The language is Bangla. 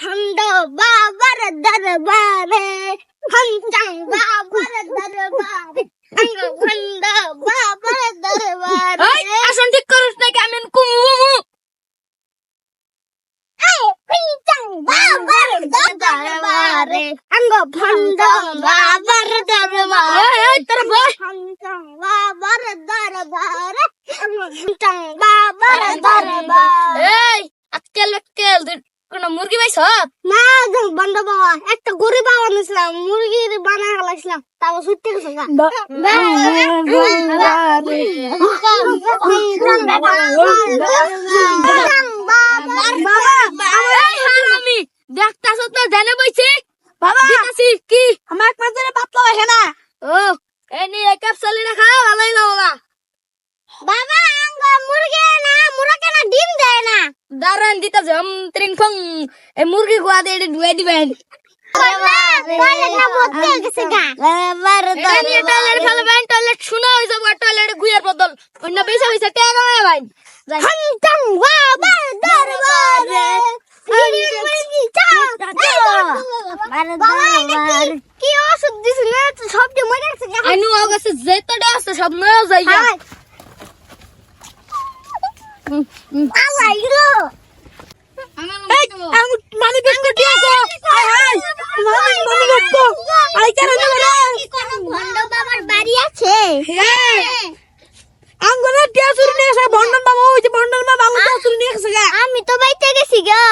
ভণ্ড বাবার দরবারে ভঞ্জাং বাবার দরবারে ভণ্ড বাবার দরবারে। আসন ঠিক করছ নাকি আমি কুমু বাবার দরবারে আঙ্গ ভণ্ড বাবার দরবারে। তোর বই বাবার দরবারে বাবার দরবারে। এই আজকাল আজকাল কোন মুরগি পাইছ? না একদম বন্ধ বাবা। একটা গরু বাবা নিছিলাম মুরগির বানা গেলাম তারপর সুইতে গেছে দেখতাছ তো জানে বইছি? বাবা! কি? আমার এক মাঝে পাতলা হয় না ও এই নি এক কাপ চলি না খাও ভালোই না বাবা বাবা আঙ্গ মুরগি না মুরগি না ডিম দেয় না দারান দিতা জম ত্রিং ফং। এই মুরগি গোয়া দিয়ে ডুয়ে দিবেন। যাই। কি ওষুধ দিছিল? সব যে অগস্ট যেতটা আছে সব নয় হাই। আল্লাহ ইলো মানে বেঙ্গ দিয়া কো হাই হাই মানে মানে বেঙ্গ আই কেন না ভন্ড বাবার বাড়ি আছে হ্যাঁ আঙ্গুলে টিয়া চুরি নিয়ে এসে বন্ডন বাবা ওই যে বন্ডন বাবা আঙ্গুল টিয়া চুরি নিয়ে গেছে আমি তো বাইতে গেছি গা।